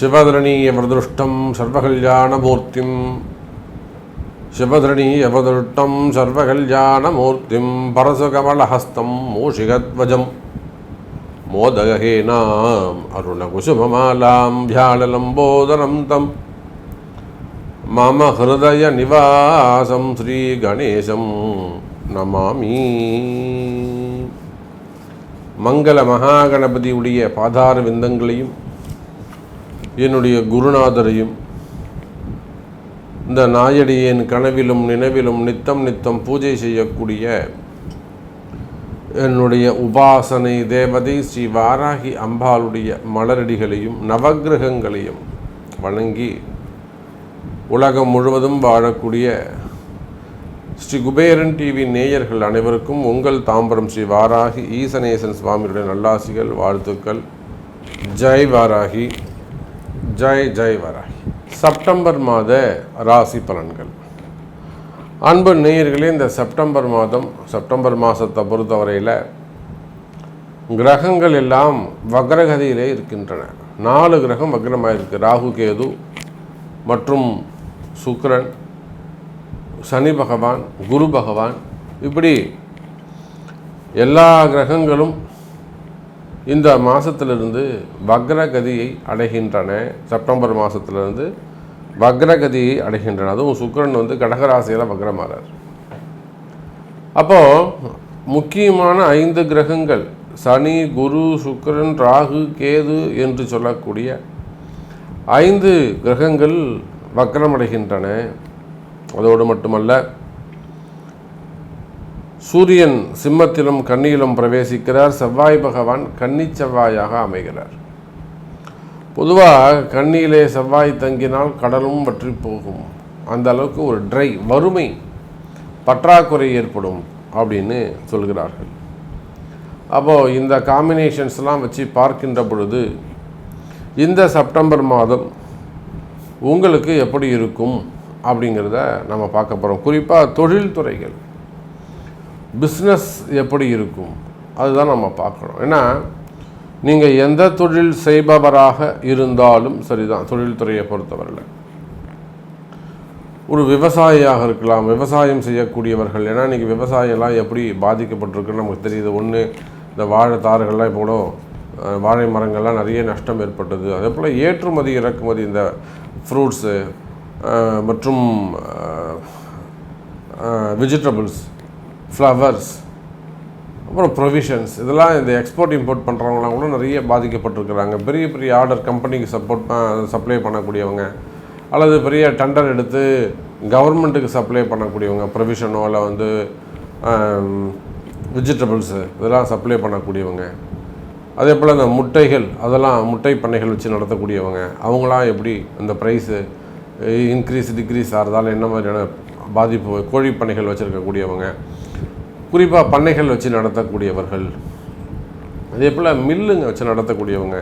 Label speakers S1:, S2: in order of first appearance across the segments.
S1: சிவதரணீயவதருஷ்டம் சர்வகல்யாணமூர்த்திம். சிவதரணீயவதருஷ்டம் சர்வகல்யாணமூர்த்திம். பரசுகமலஹஸ்தம் மூஷிகத்வஜம். மோதகஹேனாம் அருணகுசுமமாலாம் வியாழலம்போதனம் தம். மம ஹிருதய நிவாசம் ஸ்ரீகணேசம் நமாமி. மங்கள மகாகணபதியுடைய பாதார விந்தங்களையும் என்னுடைய குருநாதரையும் இந்த நாயடியின் கனவிலும் நினைவிலும் நித்தம் நித்தம் பூஜை செய்யக்கூடிய என்னுடைய உபாசனை தேவதை ஸ்ரீ வாராகி அம்பாளுடைய மலரடிகளையும் நவக்கிரகங்களையும் வணங்கி உலகம் முழுவதும் வாழக்கூடிய ஸ்ரீ குபேரன் டிவி நேயர்கள் அனைவருக்கும் உங்கள் தாம்பரம் ஸ்ரீ வாராகி ஈசனேசன் சுவாமியுடைய நல்லாசிகள் வாழ்த்துக்கள். ஜெய் வாராகி. ஜெய் ஜெய் வாராகி. செப்டம்பர் மாத ராசி பலன்கள். அன்பு நேயர்களே இந்த செப்டம்பர் மாதம் செப்டம்பர் மாதத்தை பொறுத்தவரையில் கிரகங்கள் எல்லாம் வக்ரகதியிலே இருக்கின்றன. நாலு கிரகம் வக்ரமாக இருக்குது ராகு கேது மற்றும் சுக்ரன் சனி பகவான் குரு பகவான் இப்படி எல்லா கிரகங்களும் இந்த மாதத்திலிருந்து வக்ரகதியை அடைகின்றன. செப்டம்பர் மாதத்திலிருந்து வக்ரகதியை அடைகின்றன. அதுவும் சுக்கிரன் வந்து கடகராசியில் வக்ரமாறார். அப்போது முக்கியமான ஐந்து கிரகங்கள் சனி குரு சுக்கிரன் ராகு கேது என்று சொல்லக்கூடிய ஐந்து கிரகங்கள் வக்ரமடைகின்றன. அதோடு மட்டுமல்ல சூரியன் சிம்மத்திலும் கண்ணியிலும் பிரவேசிக்கிறார். செவ்வாய் பகவான் கன்னி செவ்வாயாக அமைகிறார். பொதுவாக கண்ணியிலே செவ்வாய் தங்கினால் கடலும் வற்றி போகும். அந்த அளவுக்கு ஒரு ட்ரை வறுமை பற்றாக்குறை ஏற்படும் அப்படின்னு சொல்கிறார்கள். அப்போது இந்த காம்பினேஷன்ஸ்லாம் வச்சு பார்க்கின்ற பொழுது இந்த செப்டம்பர் மாதம் உங்களுக்கு எப்படி இருக்கும்? அப்படிங்கிறத நம்ம பார்க்க போகிறோம் குறிப்பாக தொழில்துறைகள். பிஸ்னஸ் எப்படி இருக்கும்? அதுதான் நம்ம பார்க்கணும். ஏன்னா நீங்கள் எந்த தொழில் செய்பவராக இருந்தாலும் சரிதான் தொழில்துறையை பொறுத்தவரையில். ஒரு விவசாயியாக இருக்கலாம் விவசாயம் செய்யக்கூடியவர்கள். ஏன்னா இன்றைக்கி விவசாயம்லாம் எப்படி பாதிக்கப்பட்டிருக்குன்னு நமக்கு தெரியுது. ஒன்று இந்த வாழை தாறுகள்லாம் இப்போ கூட வாழை மரங்கள்லாம் நிறைய நஷ்டம் ஏற்பட்டது. அதே போல் ஏற்றுமதி இறக்குமதி இந்த ஃப்ரூட்ஸு மற்றும் வெஜிடபிள்ஸ் ஃப்ளவர்ஸ் அப்புறம் ப்ரொவிஷன்ஸ் இதெல்லாம் இந்த எக்ஸ்போர்ட் இம்போர்ட் பண்ணுறவங்களாம் கூட நிறைய பாதிக்கப்பட்டிருக்கிறாங்க. பெரிய பெரிய ஆர்டர் கம்பெனிக்கு சப்போர்ட் சப்ளை பண்ணக்கூடியவங்க அல்லது பெரிய டெண்டர் எடுத்து கவர்மெண்ட்டுக்கு சப்ளை பண்ணக்கூடியவங்க ப்ரொவிஷனோ இல்லை வந்து வெஜிடபிள்ஸு இதெல்லாம் சப்ளை பண்ணக்கூடியவங்க. அதே போல் இந்த முட்டைகள் அதெல்லாம் முட்டை பண்ணைகள் வச்சு நடத்தக்கூடியவங்க அவங்களாம் எப்படி இந்த ப்ரைஸு இன்க்ரீஸ் டிக்ரீஸ் ஆகிறதால என்ன மாதிரியான பாதிப்பு கோழி பண்ணைகள் வச்சுருக்கக்கூடியவங்க குறிப்பாக பண்ணைகள் வச்சு நடத்தக்கூடியவர்கள் அதே போல் மில்லுங்க வச்சு நடத்தக்கூடியவங்க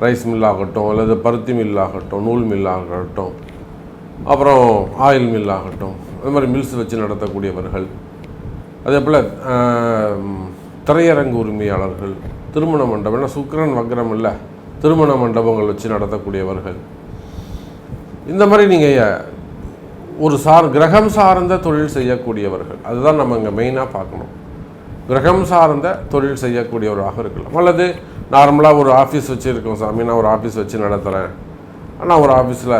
S1: ரைஸ் மில்லாகட்டும் அல்லது பருத்தி மில்லாகட்டும் நூல் மில்லாகட்டும் அப்புறம் ஆயில் மில்லாகட்டும் அது மாதிரி மில்ஸ் வச்சு நடத்தக்கூடியவர்கள் அதே போல் திரையரங்கு உரிமையாளர்கள் திருமண மண்டபம் ஏன்னா சுக்கரன் வக்ரம் இல்லை திருமண மண்டபங்கள் வச்சு நடத்தக்கூடியவர்கள் இந்த மாதிரி நீங்கள் ஒரு சார் கிரகம் சார்ந்த தொழில் செய்யக்கூடியவர்கள். அதுதான் நம்ம இங்கே மெயினாக பார்க்கணும். கிரகம் சார்ந்த தொழில் செய்யக்கூடியவராக இருக்கலாம். அல்லது நார்மலாக ஒரு ஆஃபீஸ் வச்சுருக்கோம் சாமி. நான் ஒரு ஆஃபீஸ் வச்சு நடத்துகிறேன் ஆனால் ஒரு ஆஃபீஸில்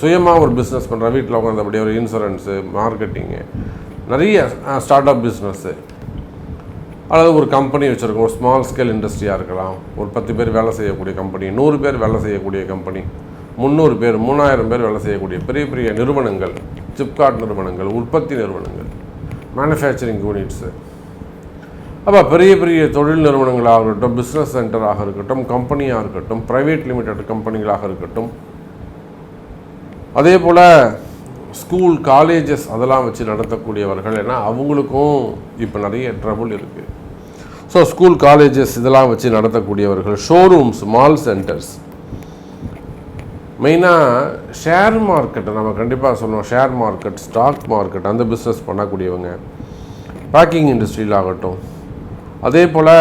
S1: சுயமாக ஒரு பிஸ்னஸ் பண்ணுறேன் வீட்டில் உட்காந்தபடி ஒரு இன்சூரன்ஸு மார்க்கெட்டிங்கு நிறைய ஸ்டார்ட் அப் பிஸ்னஸ்ஸு அல்லது ஒரு கம்பெனி வச்சுருக்கோம். ஒரு ஸ்மால் ஸ்கேல் இண்டஸ்ட்ரியாக இருக்கலாம். ஒரு பத்து பேர் வேலை செய்யக்கூடிய கம்பெனி நூறு பேர் வேலை செய்யக்கூடிய கம்பெனி முந்நூறு பேர் மூணாயிரம் பேர் வேலை செய்யக்கூடிய பெரிய பெரிய நிறுவனங்கள் சிப்காட் நிறுவனங்கள் உற்பத்தி நிறுவனங்கள் மேனுஃபேக்சரிங் யூனிட்ஸு அப்போ பெரிய பெரிய தொழில் நிறுவனங்களாக இருக்கட்டும் பிஸ்னஸ் சென்டராக இருக்கட்டும் கம்பெனியாக இருக்கட்டும் ப்ரைவேட் லிமிடெட் கம்பெனிகளாக இருக்கட்டும். அதே போல் ஸ்கூல் காலேஜஸ் அதெல்லாம் வச்சு நடத்தக்கூடியவர்கள் ஏன்னா அவங்களுக்கும் இப்போ நிறைய ட்ரபுள் இருக்குது ஸோ ஸ்கூல் காலேஜஸ் இதெல்லாம் வச்சு நடத்தக்கூடியவர்கள் ஷோரூம்ஸ் மால் சென்டர்ஸ் மெயினாக ஷேர் மார்க்கெட்டை நம்ம கண்டிப்பாக சொல்லணும் ஷேர் மார்க்கெட் ஸ்டாக் மார்க்கெட் அந்த பிஸ்னஸ் பண்ணக்கூடியவங்க. பேக்கிங் இண்டஸ்ட்ரியில் ஆகட்டும். அதே போல்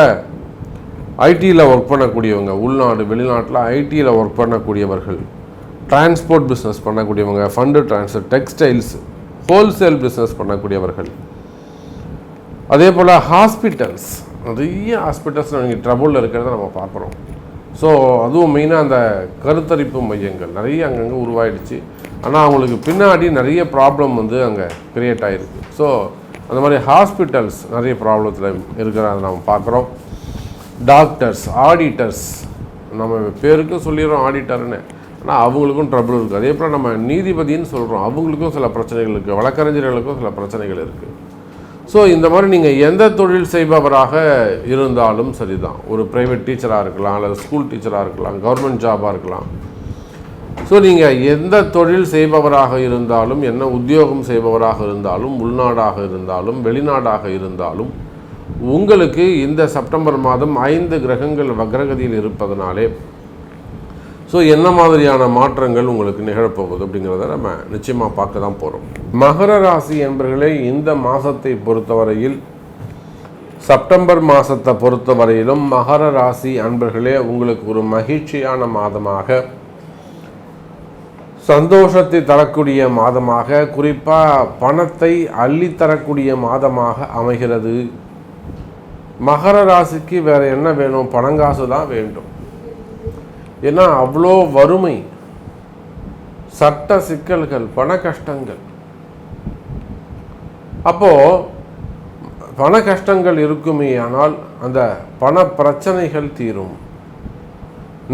S1: ஐடியில் ஒர்க் பண்ணக்கூடியவங்க உள்நாடு வெளிநாட்டில் ஐடியில் ஒர்க் பண்ணக்கூடியவர்கள் டிரான்ஸ்போர்ட் பிஸ்னஸ் பண்ணக்கூடியவங்க fund transfer textiles wholesale business பண்ணக்கூடியவர்கள். அதே போல் ஹாஸ்பிட்டல்ஸ் நிறைய ஹாஸ்பிட்டல்ஸ் நீங்கள் ட்ரபுளில் இருக்கிறத நம்ம பார்க்குறோம். ஸோ அதுவும் மெயினாக அந்த கருத்தரிப்பு மையங்கள் நிறைய அங்கங்கே உருவாயிடுச்சு. ஆனால் அவங்களுக்கு பின்னாடி நிறைய ப்ராப்ளம் வந்து அங்கே கிரியேட் ஆகிருக்கு ஸோ அந்த மாதிரி ஹாஸ்பிட்டல்ஸ் நிறைய ப்ராப்ளத்தில் இருக்கிறத நம்ம பார்க்குறோம். டாக்டர்ஸ் ஆடிட்டர்ஸ் நம்ம பேருக்கும் சொல்லிடுறோம் ஆடிட்டர்னு ஆனால் அவங்களுக்கும் ட்ரபிள் இருக்குது அதே போல் நம்ம நீதிபதின்னு சொல்கிறோம் அவங்களுக்கும் சில பிரச்சனைகள் இருக்குது வழக்கறிஞர்களுக்கும் சில பிரச்சனைகள் இருக்குது ஸோ இந்த மாதிரி நீங்கள் எந்த தொழில் செய்பவராக இருந்தாலும் சரிதான். ஒரு ப்ரைவேட் டீச்சராக இருக்கலாம் அல்லது ஸ்கூல் டீச்சராக இருக்கலாம் கவர்மெண்ட் ஜாபாக இருக்கலாம். ஸோ நீங்கள் எந்த தொழில் செய்பவராக இருந்தாலும் என்ன உத்தியோகம் செய்பவராக இருந்தாலும் உள்நாடாக இருந்தாலும் வெளிநாடாக இருந்தாலும் உங்களுக்கு இந்த செப்டம்பர் மாதம் ஐந்து கிரகங்கள் வக்ரகதியில் இருப்பதனாலே ஸோ என்ன மாதிரியான மாற்றங்கள் உங்களுக்கு நிகழப்போகுது அப்படிங்கிறத நம்ம நிச்சயமாக பார்க்க தான் போகிறோம் மகர ராசி என்பர்களே இந்த மாதத்தை பொறுத்தவரையில் செப்டம்பர் மாதத்தை பொறுத்தவரையிலும் மகர ராசி அன்பர்களே உங்களுக்கு ஒரு மகிழ்ச்சியான மாதமாக சந்தோஷத்தை தரக்கூடிய மாதமாக குறிப்பாக பணத்தை அள்ளித்தரக்கூடிய மாதமாக அமைகிறது. மகர ராசிக்கு வேறு என்ன வேணும்? பணங்காசு தான் வேண்டும். ஏன்னா அவ்வளோ வறுமை சட்ட சிக்கல்கள் பண கஷ்டங்கள். அப்போது பண கஷ்டங்கள் இருக்குமே ஆனால் அந்த பண பிரச்சனைகள் தீரும்.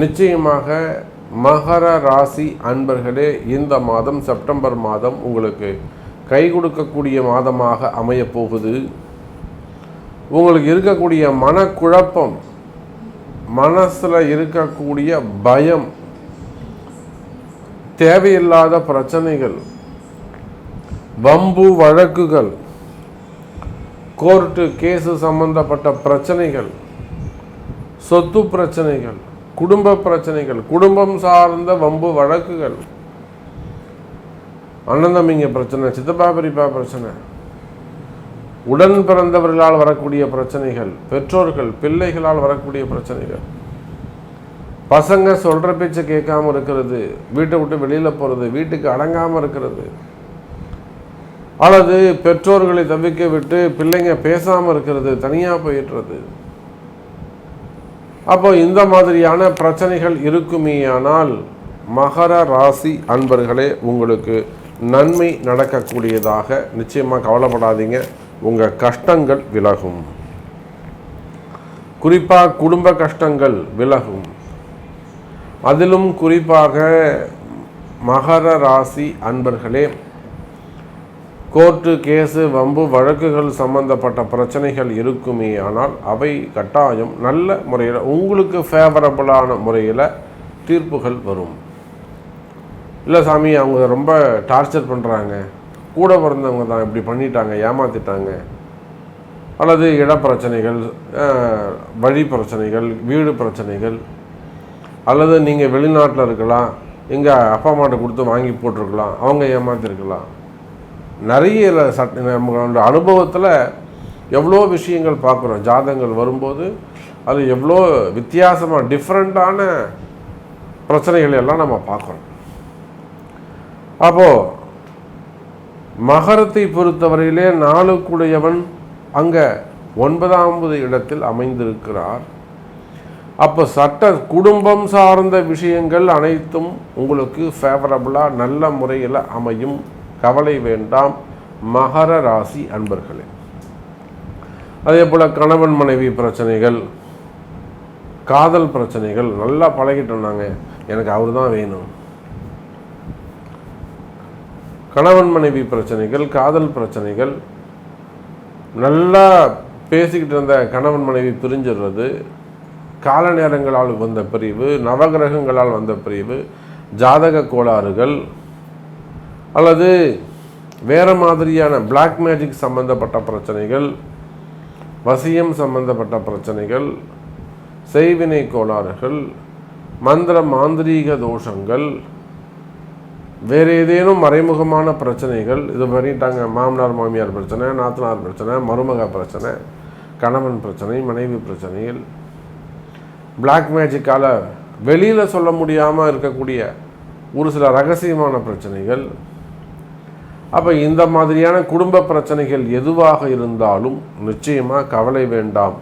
S1: நிச்சயமாக மகர ராசி அன்பர்களே இந்த மாதம் செப்டம்பர் மாதம் உங்களுக்கு கை கொடுக்கக்கூடிய மாதமாக அமையப் போகுது உங்களுக்கு இருக்கக்கூடிய மனக்குழப்பம் மனசில் இருக்கக்கூடிய பயம் தேவையில்லாத பிரச்சனைகள் வம்பு வழக்குகள் கோர்ட்டு கேஸு சம்பந்தப்பட்ட பிரச்சனைகள் சொத்து பிரச்சனைகள் குடும்ப பிரச்சனைகள் குடும்பம் சார்ந்த வம்பு வழக்குகள் அண்ணன் தம்பிங்க பிரச்சனை சித்தப்பா பெரியப்பா பிரச்சனை உடன் பிறந்தவர்களால் வரக்கூடிய பிரச்சனைகள் பெற்றோர்கள் பிள்ளைகளால் வரக்கூடிய பிரச்சனைகள். பசங்க சொல்கிற பேச்சை கேட்காம இருக்கிறது வீட்டை விட்டு வெளியில் போகிறது வீட்டுக்கு அடங்காமல் இருக்கிறது. அல்லது பெற்றோர்களை தவிக்க விட்டு பிள்ளைங்க பேசாமல் இருக்கிறது தனியாக போயிடுறது. அப்போ இந்த மாதிரியான பிரச்சனைகள் இருக்குமேயானால் மகர ராசி அன்பர்களே உங்களுக்கு நன்மை நடக்கக்கூடியதாக நிச்சயமாக கவலைப்படாதீங்க. உங்கள் கஷ்டங்கள் விலகும். குறிப்பாக குடும்ப கஷ்டங்கள் விலகும். அதிலும் குறிப்பாக மகர ராசி அன்பர்களே கோர்ட்டு கேஸு வம்பு வழக்குகள் சம்பந்தப்பட்ட பிரச்சனைகள் இருக்குமே ஆனால் அவை கட்டாயம் நல்ல முறையில் உங்களுக்கு ஃபேவரபுளான முறையில் தீர்ப்புகள் வரும். இல்லை சாமி அவங்க ரொம்ப டார்ச்சர் பண்ணுறாங்க கூட பிறந்தவங்க தான் இப்படி பண்ணிட்டாங்க ஏமாத்திட்டாங்க. அல்லது இடப்பிரச்சனைகள் வழி பிரச்சனைகள் வீடு பிரச்சனைகள் அல்லது நீங்கள் வெளிநாட்டில் இருக்கலாம் எங்கள் அப்பா அம்மாட்ட கொடுத்து வாங்கி போட்டிருக்கலாம் அவங்க ஏமாத்திருக்கலாம். நிறைய சட் நம்மளோட அனுபவத்தில் எவ்வளோ விஷயங்கள் பார்க்குறோம். ஜாதகங்கள் வரும்போது அது எவ்வளோ வித்தியாசமாக டிஃப்ரெண்ட்டான பிரச்சனைகள் எல்லாம் நம்ம பார்க்குறோம். அப்போது மகரத்தை பொறுத்தவரையிலே நாளுக்குடையவன் அங்கே ஒன்பதாம்பது இடத்தில் அமைந்திருக்கிறார். அப்போ சட்ட குடும்பம் சார்ந்த விஷயங்கள் அனைத்தும் உங்களுக்கு ஃபேவரபுளாக நல்ல முறையில் அமையும். கவலை வேண்டாம். மகர ராசி அன்பர்களே. அதே போல் கணவன் மனைவி பிரச்சனைகள் காதல் பிரச்சனைகள் நல்லா பழகிட்டோம் நாங்கள் எனக்கு அவர் தான் வேணும். கணவன் மனைவி பிரச்சனைகள் காதல் பிரச்சனைகள் நல்லா பேசிக்கிட்டு இருந்த கணவன் மனைவி பிரிஞ்சிடுறது கால நேரங்களால் வந்த பிரிவு நவகிரகங்களால் வந்த பிரிவு ஜாதக கோளாறுகள் அல்லது வேறு மாதிரியான பிளாக் மேஜிக் சம்பந்தப்பட்ட பிரச்சனைகள் வசியம் சம்பந்தப்பட்ட பிரச்சனைகள் செய்வினை கோளாறுகள் மந்திர மாந்திரீக தோஷங்கள் வேறு ஏதேனும் மறைமுகமான பிரச்சனைகள் இது பண்ணிட்டாங்க மாமனார் மாமியார் பிரச்சனை நாத்தனார் பிரச்சனை மருமக பிரச்சனை கணவன் பிரச்சனை மனைவி பிரச்சனைகள் பிளாக் மேஜிக்கால் வெளியில் சொல்ல முடியாமல் இருக்கக்கூடிய ஒரு சில ரகசியமான பிரச்சனைகள். அப்போ இந்த மாதிரியான குடும்ப பிரச்சனைகள் எதுவாக இருந்தாலும் நிச்சயமாக கவலை வேண்டாம்.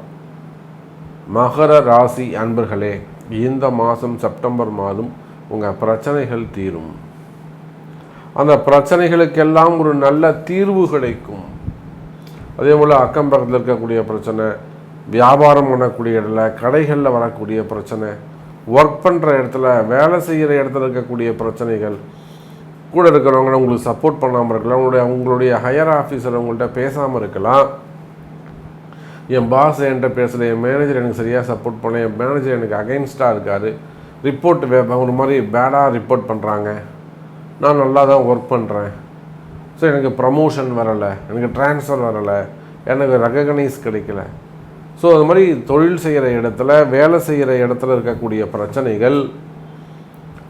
S1: மகர ராசி அன்பர்களே இந்த மாதம் செப்டம்பர் மாதம் உங்கள் பிரச்சனைகள் தீரும். அந்த பிரச்சனைகளுக்கெல்லாம் ஒரு நல்ல தீர்வு கிடைக்கும். அதே போல் அக்கம் பக்கத்தில் இருக்கக்கூடிய பிரச்சனை வியாபாரம் பண்ணக்கூடிய இடத்துல கடைகளில் வரக்கூடிய பிரச்சனை ஒர்க் பண்ணுற இடத்துல வேலை செய்கிற இடத்துல இருக்கக்கூடிய பிரச்சனைகள் கூட இருக்கிறவங்க உங்களுக்கு சப்போர்ட் பண்ணாமல் இருக்கலாம். உங்களுடைய உங்களுடைய ஹையர் ஆஃபீஸர் உங்கள்கிட்ட பேசாமல் இருக்கலாம். என் பாஸ் என்கிட்ட பேசல என் மேனேஜர் எனக்கு சரியாக சப்போர்ட் பண்ணல என் மேனேஜர் எனக்கு அகைன்ஸ்டாக இருக்கார். ரிப்போர்ட் ஒரு மாதிரி பேடாக ரிப்போர்ட் பண்ணுறாங்க நான் நல்லா தான் ஒர்க் பண்ணுறேன் ஸோ எனக்கு ப்ரமோஷன் வரலை எனக்கு ட்ரான்ஸ்ஃபர் வரலை எனக்கு ரெகக்னைஸ் கிடைக்கல. ஸோ அது மாதிரி தொழில் செய்கிற இடத்துல வேலை செய்கிற இடத்துல இருக்கக்கூடிய பிரச்சனைகள்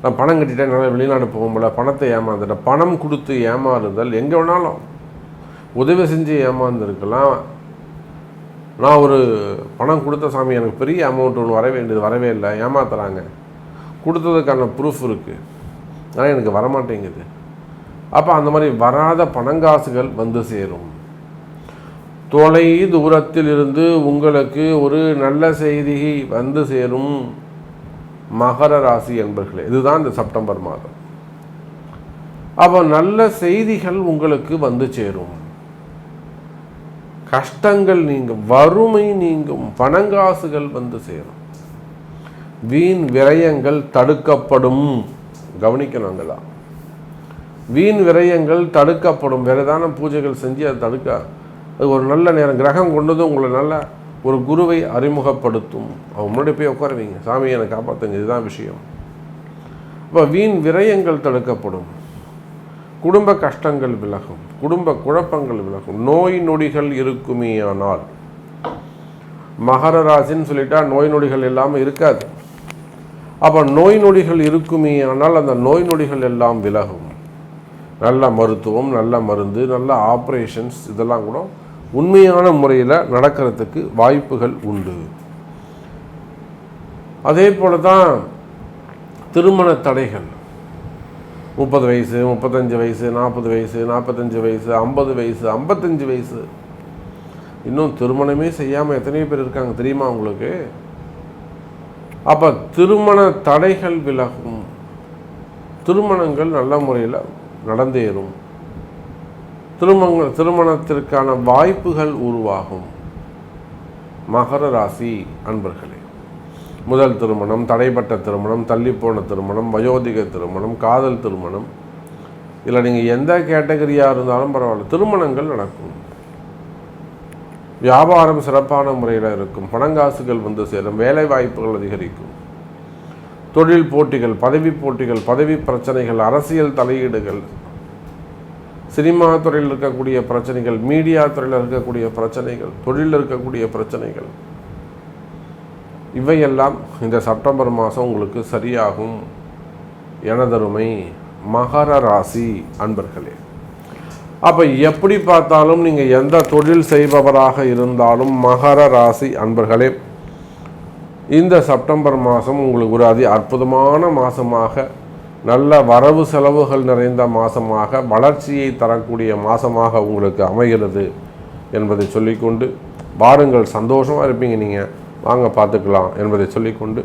S1: நான் பணம் கட்டிட்டேன் என்னால் வெளிநாடு போக முடியல பணத்தை ஏமாந்துட்டேன். பணம் கொடுத்து ஏமாறுதல் எங்கே வேணாலும் உதவி செஞ்சு ஏமாந்துருக்கலாம். நான் ஒரு பணம் கொடுத்த சாமி எனக்கு பெரிய அமௌண்ட் ஒன்று வர வேண்டியது வரவே இல்லை ஏமாத்துறாங்க. கொடுத்ததுக்கான ப்ரூஃப் இருக்குது ஆனால் எனக்கு வரமாட்டேங்குது. அப்போ அந்த மாதிரி வராத பணங்காசுகள் வந்து சேரும். தொலை தூரத்தில் இருந்து உங்களுக்கு ஒரு நல்ல செய்தி வந்து சேரும். மகர ராசி என்பர்களே இதுதான் இந்த செப்டம்பர் மாதம். அப்போ நல்ல செய்திகள் உங்களுக்கு வந்து சேரும். கஷ்டங்கள் நீங்கும் வறுமை நீங்கும் பணங்காசுகள் வந்து சேரும். வீண் விரயங்கள் தடுக்கப்படும். கவனிக்கணும் அங்கெல்லாம் வீண் விரயங்கள் தடுக்கப்படும். விரதான பூஜைகள் செஞ்சு அதை தடுக்க அது ஒரு நல்ல நேரம். கிரகம் கொண்டதும் உங்களை நல்ல ஒரு குருவை அறிமுகப்படுத்தும். அவங்க முன்னாடி போய் உட்காருவீங்க. சாமி என்னை காப்பாற்றுங்க இதுதான் விஷயம். இப்போ வீண் விரயங்கள் தடுக்கப்படும். குடும்ப கஷ்டங்கள் விலகும். குடும்ப குழப்பங்கள் விலகும். நோய் நொடிகள் இருக்குமே ஆனால். மகர ராசின்னு சொல்லிட்டா நோய் நொடிகள் இல்லாமல் இருக்காது. அப்போ நோய் நொடிகள் இருக்குமே ஆனால் அந்த நோய் நொடிகள் எல்லாம் விலகும். நல்ல மருத்துவம் நல்ல மருந்து நல்ல ஆப்ரேஷன்ஸ் இதெல்லாம் கூட உண்மையான முறையில் நடக்கிறதுக்கு வாய்ப்புகள் உண்டு. அதே போல தான் திருமண தடைகள். முப்பது வயசு முப்பத்தஞ்சு வயசு நாற்பது வயசு நாற்பத்தஞ்சு வயசு ஐம்பது வயசு ஐம்பத்தஞ்சு வயசு. இன்னும் திருமணமே செய்யாமல் எத்தனையோ பேர் இருக்காங்க தெரியுமா உங்களுக்கு? அப்போ திருமண தடைகள் விலகும். திருமணங்கள் நல்ல முறையில் நடந்தேறும். திருமண திருமணத்திற்கான வாய்ப்புகள் உருவாகும். மகர ராசி அன்பர்களே முதல் திருமணம் தடைப்பட்ட திருமணம் தள்ளிப்போன திருமணம் வயோதிக திருமணம் காதல் திருமணம். இதில் நீங்கள் எந்த கேட்டகரியாக இருந்தாலும் பரவாயில்ல திருமணங்கள் நடக்கும். வியாபாரம் சிறப்பான முறையில் இருக்கும். பணங்காசுகள் வந்து சேரும். வேலை வாய்ப்புகள் அதிகரிக்கும். தொழில் போட்டிகள் பதவி போட்டிகள் பதவி பிரச்சனைகள் அரசியல் தலையீடுகள் சினிமா துறையில் இருக்கக்கூடிய பிரச்சனைகள் மீடியா துறையில் இருக்கக்கூடிய பிரச்சனைகள் தொழிலில் இருக்கக்கூடிய பிரச்சனைகள் இவையெல்லாம் இந்த செப்டம்பர் மாதம் உங்களுக்கு சரியாகும் எனதருமை மகர ராசி அன்பர்களே. அப்போ எப்படி பார்த்தாலும் நீங்கள் எந்த தொழில் செய்பவராக இருந்தாலும் மகர ராசி அன்பர்களே இந்த செப்டம்பர் மாதம் உங்களுக்கு ஒரு அதி அற்புதமான மாதமாக நல்ல வரவு செலவுகள் நிறைந்த மாதமாக வளர்ச்சியை தரக்கூடிய மாதமாக உங்களுக்கு அமைகிறது என்பதை சொல்லிக்கொண்டு வாருங்கள் சந்தோஷமாக இருப்பீங்க நீங்கள் வாங்க பார்த்துக்கலாம் என்பதை சொல்லிக்கொண்டு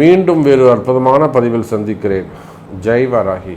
S1: மீண்டும் வேறு அற்புதமான பதிவில் சந்திக்கிறேன். ஜெய் வராகி.